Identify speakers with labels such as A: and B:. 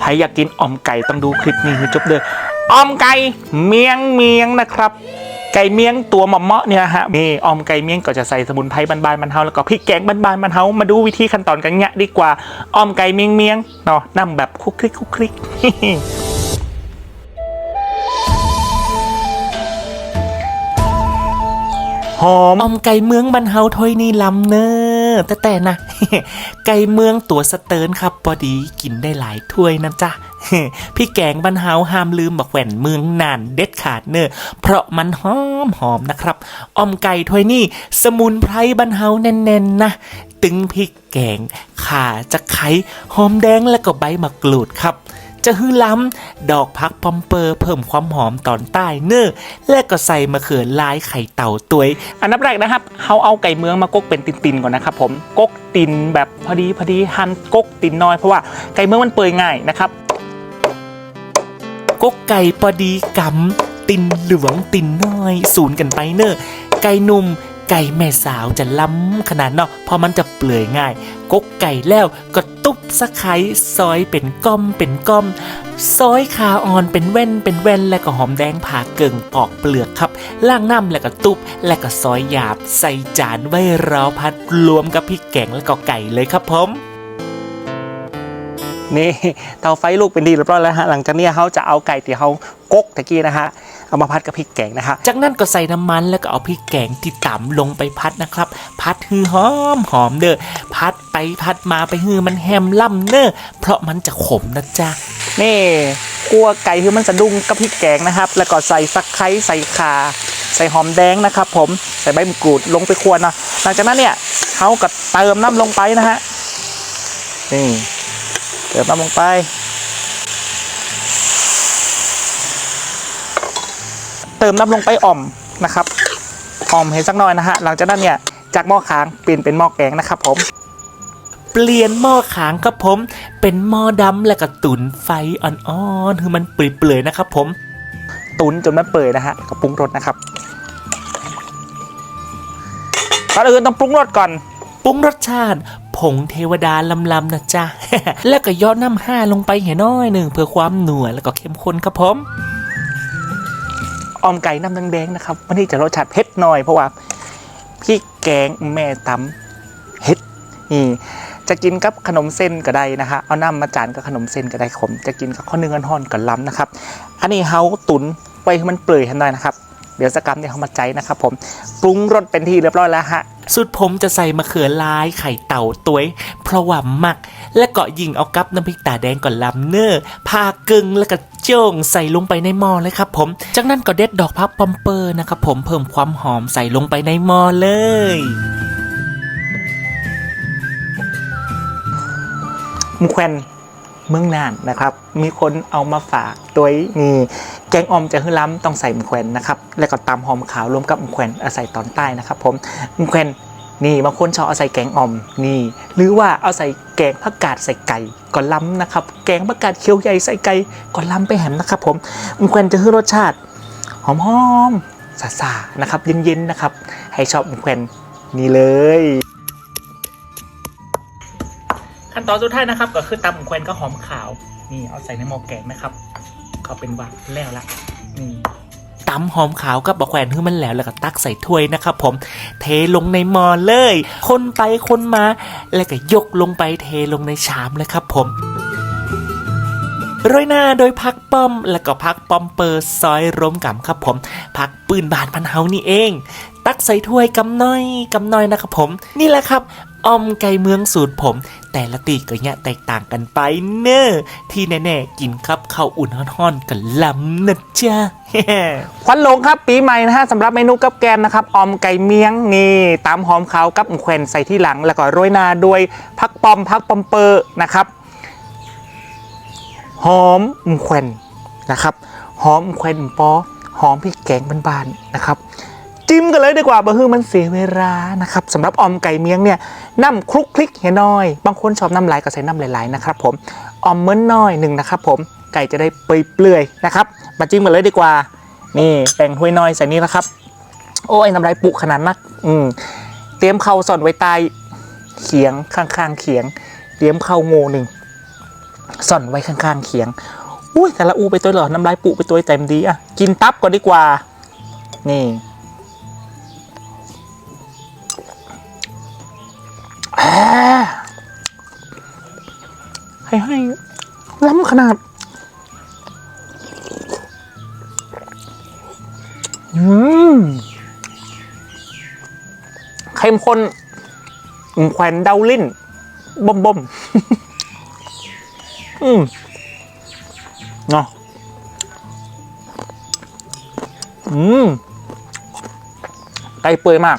A: ใครอยากกินอ่อมไก่ต้องดูคลิปนี้ให้จบเด้ออ่อมไก่เมียงเมียงนะครับ ไก่เมียงตัวหมอเมาะเนี่ยฮะนี่อ่อมไก่เมียงก็จะใส่สมุนไพรบานๆมันเฮาแล้วก็พริกแกงบานๆมันเฮามาดูวิธีขั้นตอนกันเนี้ยดีกว่าอ่อมไก่เมียงเมียงเนาะนำแบบคุกคลิกคุกคลิกหอมออมไก่เมืองบันเฮาถ้อยนี่ลำเนอ แต่แต่นะ ไก่เมืองตัวสเติร์นครับพอดีกินได้หลายถ้วยนะจ๊ะพี่แกงบันเฮาห้ามลืมบอกแหวนเมืองนานเด็ดขาดเนอเพราะมันหอมหอมนะครับอมไก่ถ้วยนี่สมุนไพรบันเฮาแน่นๆนะตึงพริกแกงข่าจะไคร้หอมแดงและก็ใบมะกรูดครับ จะฮือล้ำ ดอกพักปอมเปอร์เพิ่มความหอมตอนใต้เนื้อและก็ใส่มะเขือลายไข่เต่าตัวยอันดับแรกนะครับเขาเอาไก่เมืองมากกเป็นตินๆก่อนนะครับผมกกตินแบบพอดีพอดีหั่นกกตินน้อยเพราะว่าไก่เมืองมันเปื่อยง่ายนะครับกกไก่พอดีกำตินเหลืองตินน้อย สูนกันไปเนอไก่หนุ่ม ไก่แม่สาวจะล้ำขนาดเนาะเพราะมันจะเปลือยง่าย กกไก่แล้วก็ตุบสะไคร้ซอยเป็นก้อมเป็นก้อม ซอยคาออนเป็นแว่นเป็นแว่นแล้วก็หอมแดงผ่าเกิ่งปอกเปลือกครับล่างน้ำแล้วก็ตุบแล้วก็ซอยหยาบใส่จานไว้รอพัดรวมกับพริกแกงแล้วก็ไก่เลยครับผมนี่เตาไฟลูกเป็นดีเรียบร้อยแล้วฮะหลังจากนี้เขาจะเอาไก่ที่เขากกตะกี้นะฮะ เอามาพัดกับพริกแกงนะฮะจากนั้นก็ใส่น้ำมันแล้วก็เอาพริกแกงที่ต่ำลงไปพัดนะครับ พัดฮือหอมหอมเด้อพัดไปพัดมาไปฮือมันแฮมล่ำเน้อเพราะมันจะขมนะจ๊ะนี่คั่วไก่คือมันสะดุ้งกับพริกแกงนะครับ แล้วก็ใส่สักไคร้ใส่ข่าใส่หอมแดงนะครับ ผมใส่ใบมะกรูดลงไปคั่วนะหลังจากนั้นเนี่ยเขาก็เติมน้ำลงไปนะฮะนี่เติมน้ำลงไป เติมน้ำลงไปอ่อมนะครับอ่อมให้สักหน่อยนะฮะหลังจากนั้นเนี่ยจากหม้อค้างเปลี่ยนเป็นหม้อแกงนะครับผมเปลี่ยนหม้อค้างครับผม เป็นหม้อดำแล้วก็ตุนไฟอ่อนๆคือมันเปื่อยๆนะครับผม ตุนจนมันเปื่อยนะฮะก็ปรุงรสนะครับก่อนอื่นต้องปรุงรสก่อนปรุงรสชาติผงเทวดาลำๆนะจ๊ะแล้วก็ยอดน้ำห้าลงไปเห็นน้อยหนึ่งเพื่อความหนัวแล้วก็เข้มข้นครับผมอ อมไก่น้ำแดงๆนะครับวันนี้จะรสชาติเผ็ดหน่อยเพราะว่าพี่แกงแม่ตำเฮ็ดนี่จะกินกับขนมเส้นก็ได้นะคะเอาน้ำมาจานกับขนมเส้นก็ได้ขมจะกินกับข้าวเนึ่งห่อนๆก็ล้ำนะครับ อันนี้เฮาตุนไปให้มันเปื่อยทันหน่อยนะครับ เดี๋ยวสกรรมเนี่ยเขามาใจนะครับผมปรุงรสเป็นที่เรียบร้อยแล้วฮะสุดผมจะใส่มะเขือลายไข่เต่าตัวย เพราะว่ามัก และเก็ยิงเอากับน้ำพริกตาแดงก่อนลำเนอร์พากึ่งแล้วก็ จงใส่ลงไปในหม้อเลยครับผม จากนั้นก็เด็ดดอกพับปอมเปอร์นะครับผมเพิ่มความหอมใส่ลงไปในหม้อเลยมุแควนเมืองน่านนะครับ มีคนเอามาฝากโดยนี่แกงอมจะฮือล้ำต้องใส่มุแควนนะครับ แล้วก็ตำหอมขาวรวมกับมุแควนอาใส่ตอนใต้นะครับ ผมมุแควน นี่บางคนชอบเอาใส่แกงอ่อมนี่ หรือว่าเอาใส่แกงผักกาดใส่ไก่ก็ล้ำนะครับ แกงผักกาดเคียวใหญ่ใส่ไก่ก็ล้ำไปแหมนะครับ ผมมุแควนจะฮือรสชาติหอมๆสาๆนะครับ เย็นๆนะครับ ให้ชอบมุแควนนี่เลยขั้นตอนสุดท้ายนะครับก็คือตำแควนก็หอมขาว นี่เอาใส่ในหม้อแกงนะครับ ก็เป็นว่าแล้วละนี่ ตำหอมขาวกับบะแควนให้มันแล้วแล้วก็ตักใส่ถ้วยนะครับผมเทลงในหม้อเลย คนไปคนมา แล้วก็ยกลงไปเทลงในชามเลยครับผมโรยหน้าโดยพักป้อม แล้วก็พักป้อมเปอร์ซอยร่มกำครับผม พักปืนบานพันเฮานี่เอง ตักใส่ถ้วยกำน้อยกำน้อยนะครับผม นี่แหละครับ อมไก่เมืองสูตรผม แต่ละตีก็เนี่ยแตกต่างกันไปเนอะที่แน่ๆกินครับข้าวอุ่นห่อนๆกันล้ำนะจ๊ะควันหลงครับปีใหม่นะฮะสำหรับเมนูกับแกมนะครับออมไก่เมียงนี่ตามหอมขาวกับแขวนใส่ที่หลัง แล้วก็โรยหน้าด้วยพักปอมพักปอมเปอร์นะครับหอมแขวนนะครับหอมแขวนปอหอมพริกแกงบ้านๆนะครับ จิ้มกันเลยดีกว่าบะฮือมันเสียเวลานะครับสำหรับออมไก่เมียงเนี่ยน้ำคลุกคลิกเห็น้อย บางคนชอบน้ำลายก็ใส่น้ำหลายๆนะครับผมออมเมิ้นน้อยหนึ่งนะครับผมไก่จะได้เปื่อยๆนะครับมาจิ้มกันเลยดีกว่า นี่แบ่งถ้วยน้อยใส่นี่นะครับ โอ้ยน้ำลายปุขนาดนักอืมเตรียมเข้าสอนไว้ใต้เขียงข้างๆเขียง เตรียมเข้าง่หนึ่งซ่อนไว้ข้างๆเคียงอุ้ยแต่ละอูไปตัวเหรอน้ำลายปุไปตัวเต็มดีอะกินตับก่อนดีกว่า นี่ ให้ให้ล้ำขนาด อืมเข้มข้นแขวนเดาลิ้นบ่มบ่มอืมเนาะอืมไก่เปื่อยมาก